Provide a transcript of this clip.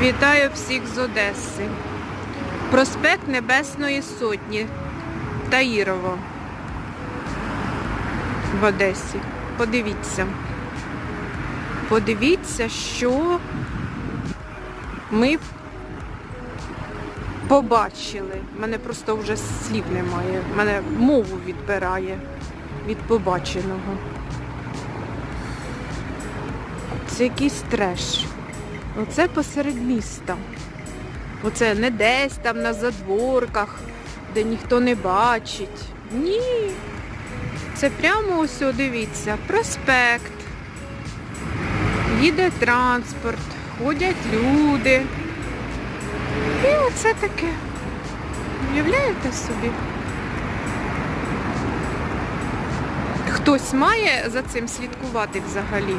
Вітаю всіх з Одеси. Проспект Небесної Сотні. Таїрово. В Одесі. Подивіться. Подивіться, що ми побачили. У мене просто вже слів немає. Мене мову відбирає від побаченого. Це якийсь треш. Оце посеред міста. Оце не десь там на задворках, де ніхто не бачить. Ні. Це прямо ось, дивіться, проспект. Їде транспорт, ходять люди. І оце таке. Уявляєте собі? Хтось має за цим слідкувати взагалі?